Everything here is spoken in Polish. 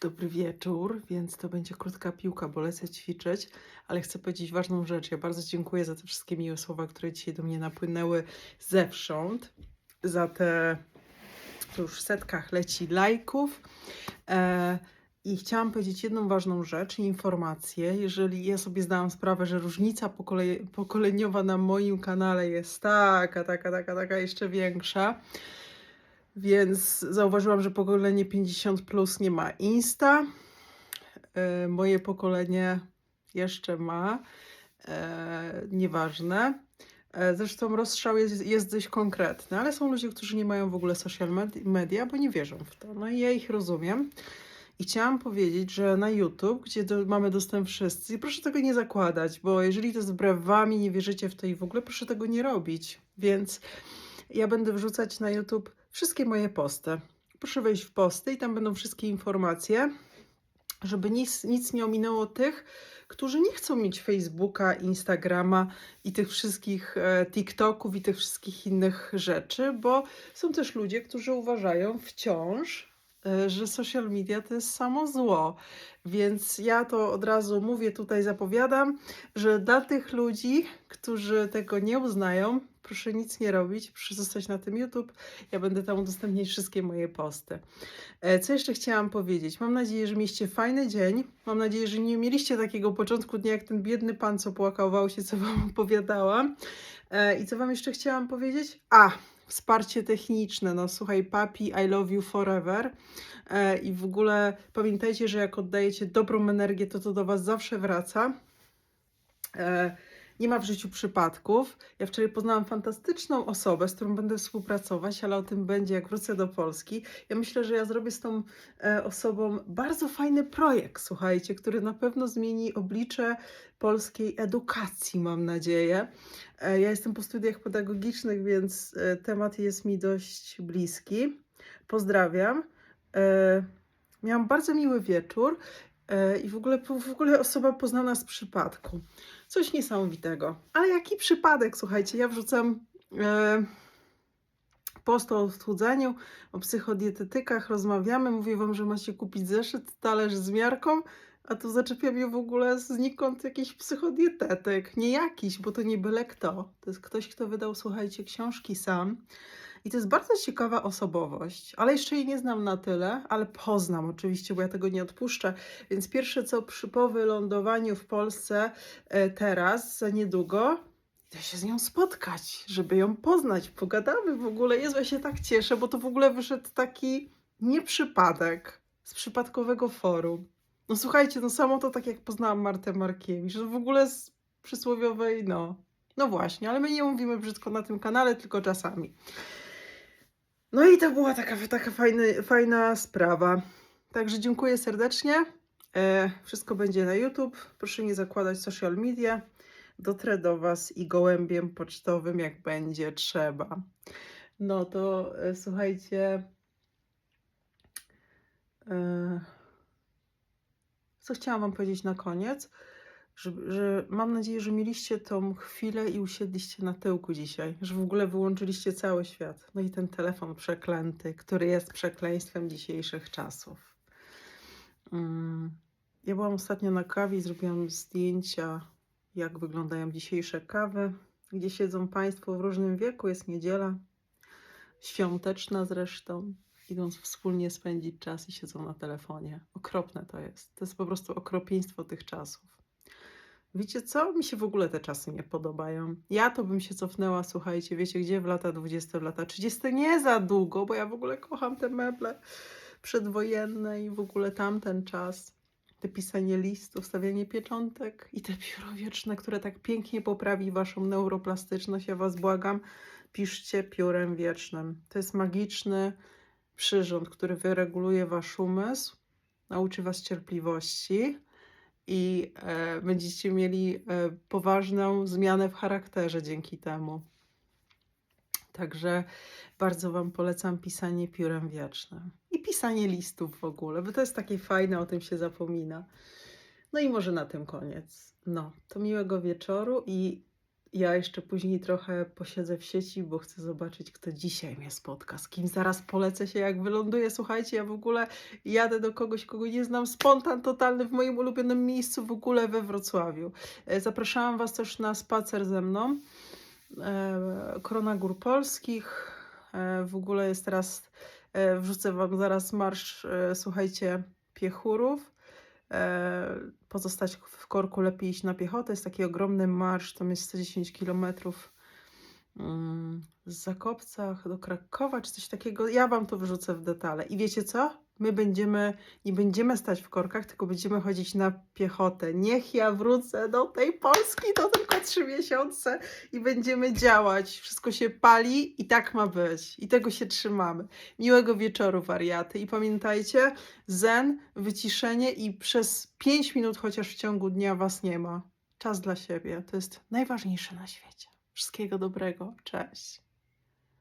Dobry wieczór, więc to będzie krótka piłka, bo lecę ćwiczyć, ale chcę powiedzieć ważną rzecz. Ja bardzo dziękuję za te wszystkie miłe słowa, które dzisiaj do mnie napłynęły zewsząd, za te, to już w setkach leci lajków. E, I chciałam powiedzieć jedną ważną rzecz informację. Jeżeli ja sobie zdałam sprawę, że różnica pokole- pokoleniowa na moim kanale jest taka, taka, taka, taka jeszcze większa, więc zauważyłam, że pokolenie 50 plus nie ma Insta. E, Moje pokolenie jeszcze ma. E, Nieważne. E, Zresztą rozstrzał jest, jest dość konkretny, ale są ludzie, którzy nie mają w ogóle social med- media, bo nie wierzą w to. No i ja ich rozumiem. I chciałam powiedzieć, że na YouTube, gdzie do, mamy dostęp wszyscy, proszę tego nie zakładać, bo jeżeli to jest wbrew wam i nie wierzycie w to i w ogóle, proszę tego nie robić. Więc ja będę wrzucać na YouTube wszystkie moje posty. Proszę wejść w posty i tam będą wszystkie informacje, żeby nic, nic nie ominęło tych, którzy nie chcą mieć Facebooka, Instagrama i tych wszystkich e, TikToków i tych wszystkich innych rzeczy, bo są też ludzie, którzy uważają wciąż, e, że social media to jest samo zło. Więc ja to od razu mówię, tutaj zapowiadam, że dla tych ludzi, którzy tego nie uznają, proszę nic nie robić, proszę zostać na tym YouTube. Ja będę tam udostępniać wszystkie moje posty. E, Co jeszcze chciałam powiedzieć? Mam nadzieję, że mieliście fajny dzień. Mam nadzieję, że nie mieliście takiego początku dnia, jak ten biedny pan, co płakał się, co wam opowiadałam. E, I co wam jeszcze chciałam powiedzieć? A, wsparcie techniczne. No słuchaj, papi, I love you forever. E, I w ogóle pamiętajcie, że jak oddajecie dobrą energię, to to do was zawsze wraca. E, Nie ma w życiu przypadków. Ja wczoraj poznałam fantastyczną osobę, z którą będę współpracować, ale o tym będzie, jak wrócę do Polski. Ja myślę, że ja zrobię z tą e, osobą bardzo fajny projekt, słuchajcie, który na pewno zmieni oblicze polskiej edukacji, mam nadzieję. E, Ja jestem po studiach pedagogicznych, więc e, temat jest mi dość bliski. Pozdrawiam. Miałam bardzo miły wieczór i w ogóle, w ogóle osoba poznana z przypadku. Coś niesamowitego. Ale jaki przypadek, słuchajcie, ja wrzucam e, post o odchudzaniu, o psychodietetykach, rozmawiamy, mówię wam, że macie kupić zeszyt, talerz z miarką, a tu zaczepia mnie w ogóle znikąd jakiś psychodietetyk. Nie jakiś, bo to nie byle kto. To jest ktoś, kto wydał, słuchajcie, książki sam. I to jest bardzo ciekawa osobowość, ale jeszcze jej nie znam na tyle, ale poznam oczywiście, bo ja tego nie odpuszczę. Więc pierwsze co przy po wylądowaniu w Polsce e, teraz, za niedługo, idę się z nią spotkać, żeby ją poznać. Pogadamy w ogóle. Jezu, ja się tak cieszę, bo to w ogóle wyszedł taki nieprzypadek z przypadkowego forum. No słuchajcie, no samo to tak jak poznałam Martę Markiewicz, że w ogóle z przysłowiowej, no, no właśnie, ale my nie mówimy brzydko na tym kanale, tylko czasami. No i to była taka, taka fajny, fajna sprawa. Także dziękuję serdecznie. E, wszystko będzie na YouTube. Proszę nie zakładać social media. Dotrę do Was i gołębiem pocztowym, jak będzie trzeba. No to e, słuchajcie. E, co chciałam Wam powiedzieć na koniec? Że, że mam nadzieję, że mieliście tą chwilę i usiedliście na tyłku dzisiaj, że w ogóle wyłączyliście cały świat. No i ten telefon przeklęty, który jest przekleństwem dzisiejszych czasów. Mm, Ja byłam ostatnio na kawie i zrobiłam zdjęcia, jak wyglądają dzisiejsze kawy, gdzie siedzą Państwo w różnym wieku. Jest niedziela, świąteczna zresztą. Idą wspólnie spędzić czas i siedzą na telefonie. Okropne to jest. To jest po prostu okropieństwo tych czasów. Wiecie co? Mi się w ogóle te czasy nie podobają. Ja to bym się cofnęła, słuchajcie, wiecie gdzie? W lata 20, w lata 30. Nie za długo, bo ja w ogóle kocham te meble przedwojenne i w ogóle tamten czas. Te pisanie listów, stawianie pieczątek i te pióro wieczne, które tak pięknie poprawi waszą neuroplastyczność. Ja was błagam, piszcie piórem wiecznym. To jest magiczny przyrząd, który wyreguluje wasz umysł, nauczy was cierpliwości i e, będziecie mieli e, poważną zmianę w charakterze dzięki temu. Także bardzo Wam polecam pisanie piórem wiecznym i pisanie listów w ogóle, bo to jest takie fajne, o tym się zapomina. No i może na tym koniec. No, to miłego wieczoru i Ja jeszcze później trochę posiedzę w sieci, bo chcę zobaczyć, kto dzisiaj mnie spotka, z kim zaraz polecę się, jak wyląduję. Słuchajcie, ja w ogóle jadę do kogoś, kogo nie znam, spontan totalny w moim ulubionym miejscu w ogóle we Wrocławiu. E, Zapraszałam Was też na spacer ze mną. E, Korona Gór Polskich. E, W ogóle jest teraz, wrzucę Wam zaraz marsz, słuchajcie, piechurów. E, Pozostać w korku lepiej iść na piechotę. Jest taki ogromny marsz, tam jest 110 kilometrów z Zakopcach do Krakowa, czy coś takiego. Ja Wam to wrzucę w detale. I wiecie co? My będziemy, nie będziemy stać w korkach, tylko będziemy chodzić na piechotę. Niech ja wrócę do tej Polski, to tylko trzy miesiące i będziemy działać. Wszystko się pali i tak ma być. I tego się trzymamy. Miłego wieczoru, wariaty. I pamiętajcie, zen, wyciszenie i przez 5 minut chociaż w ciągu dnia Was nie ma. Czas dla siebie. To jest najważniejsze na świecie. Wszystkiego dobrego. Cześć.